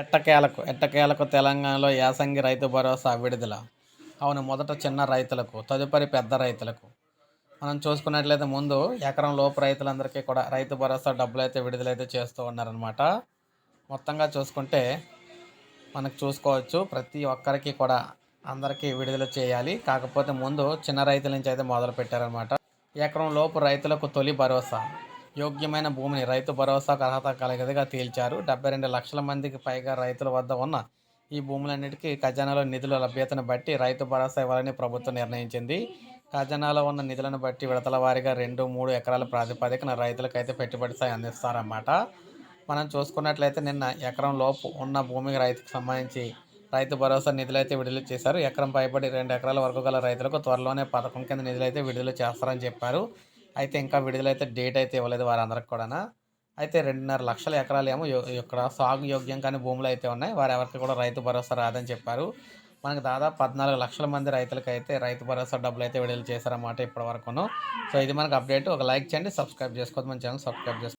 ఎట్టకేలకు ఎట్టకేలకు తెలంగాణలో యాసంగి రైతు భరోసా విడుదల? అవును మొదట చిన్న రైతులకు తదుపరి పెద్ద రైతులకు. మనం చూసుకున్నట్లయితే ముందు ఎకరం లోపు రైతులందరికీ కూడా రైతు భరోసా డబ్బులు అయితే విడుదలైతే చేస్తూ ఉన్నారనమాట మొత్తంగా చూసుకుంటే మనకు చూసుకోవచ్చు ప్రతి ఒక్కరికి కూడా అందరికీ విడుదల చేయాలి. కాకపోతే ముందు చిన్న రైతుల నుంచి అయితే మొదలు పెట్టారనమాట ఎకరం లోపు రైతులకు తొలి భరోసా. యోగ్యమైన భూమిని రైతు భరోసాకు అర్హత కలిగేదిగా తేల్చారు. డెబ్బై రెండు లక్షల మందికి పైగా రైతుల వద్ద ఉన్న ఈ భూములన్నిటికీ ఖజానాలో నిధుల లభ్యతను బట్టి రైతు భరోసా ఇవ్వాలని ప్రభుత్వం నిర్ణయించింది. ఖజానాలో ఉన్న నిధులను బట్టి విడతల వారీగా రెండు మూడు ఎకరాల ప్రాతిపదికన రైతులకు అయితే పెట్టుబడి సాయం అందిస్తారన్నమాట. మనం చూసుకున్నట్లయితే నిన్న ఎకరం లోపు ఉన్న భూమికి రైతుకు సంబంధించి రైతు భరోసా నిధులు అయితే విడుదల చేశారు. ఎకరం పైబడి రెండు ఎకరాల వరకు గల రైతులకు త్వరలోనే పథకం కింద నిధులు అయితే విడుదల చేస్తారని చెప్పారు. అయితే ఇంకా విడుదలైతే డేట్ అయితే ఇవ్వలేదు వారందరికి కూడా అయితే రెండున్నర లక్షల ఎకరాలు ఏమో యో- ఇక్కడ సాగు యోగ్యం కానీ భూములు అయితే ఉన్నాయి. వారు ఎవరికి కూడా రైతు భరోసా రాదని చెప్పారు. మనకు దాదాపు పద్నాలుగు లక్షల మంది రైతులకు అయితే రైతు భరోసా డబ్బులు అయితే విడుదల చేశారన్నమాట ఇప్పటి వరకును. సో ఇది మనకు అప్డేట్. ఒక లైక్ చేయండి సబ్స్క్రైబ్ చేసుకోవద్దు. మన ఛానల్ సబ్స్క్రైబ్ చేసుకోండి.